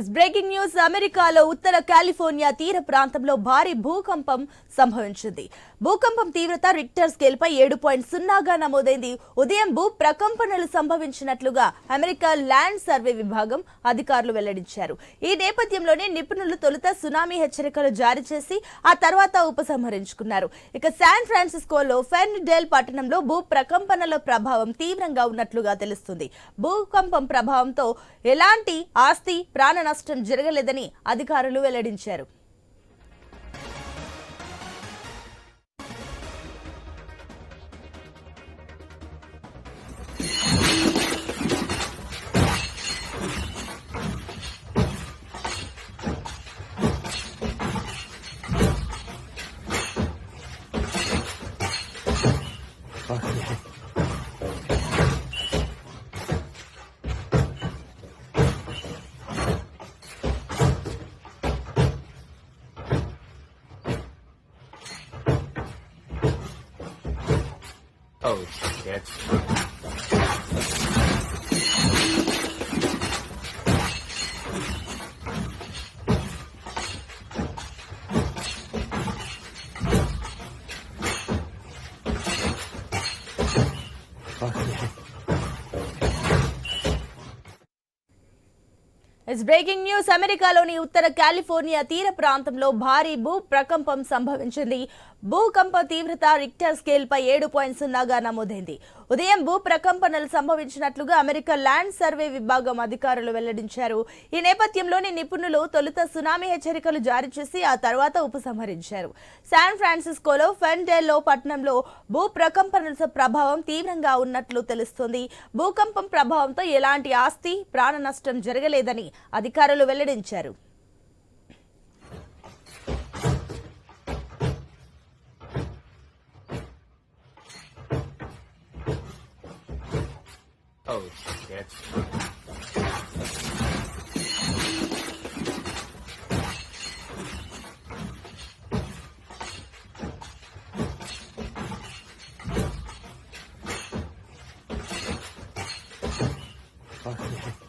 Breaking news అమెరికాలో ఉత్తర California తీర ప్రాంతంలో భారీ భూకంపం సంభవించింది. భూకంపం తీవ్రత రిక్టర్ స్కేల్ పై ఏడు పాయింట్ సున్నాగా నమోదైంది. ఉదయం భూ ప్రకంపనలు సంభవించినట్లుగా అమెరికా ల్యాండ్ సర్వే విభాగం అధికారులు వెల్లడించారు. ఈ నేపథ్యంలోనే నిపుణులు తొలుత సునామీ హెచ్చరికలు జారీ చేసి ఆ తర్వాత ఉపసంహరించుకున్నారు. ఇక శాన్ ఫ్రాన్సిస్కోలో ఫెన్ డెల్ పట్టణంలో భూ ప్రకంపనల ప్రభావం తీవ్రంగా ఉన్నట్లుగా తెలుస్తుంది. భూకంపం ప్రభావంతో ఎలాంటి ఆస్తి ప్రాణ నష్టం జరగలేదని అధికారులు వెల్లడించారు. Oh shit. Is breaking news అమెరికాలోని ఉత్తర కాలిఫోర్నియా తీర ప్రాంతంలో భారీ భూ ప్రకంపం సంభవించింది. భూకంప తీవ్రత రిక్టర్ స్కేల్ పై ఏడు పాయింట్ సున్నాగా నమోదైంది. ఉదయం భూ ప్రకంపనలు సంభవించినట్లుగా అమెరికా ల్యాండ్ సర్వే విభాగం అధికారులు వెల్లడించారు. ఈ నేపథ్యంలోని నిపుణులు తొలుత సునామీ హెచ్చరికలు జారీ చేసి ఆ తర్వాత ఉపసంహరించారు. శాన్ ఫ్రాన్సిస్కోలో ఫెన్డెల్లో పట్టణంలో భూ ప్రకంపనల ప్రభావం తీవ్రంగా ఉన్నట్లు తెలుస్తోంది. భూకంపం ప్రభావంతో ఎలాంటి ఆస్తి ప్రాణ నష్టం జరగలేదని అధికారులు వెల్లడించారు Oh shit. Okay.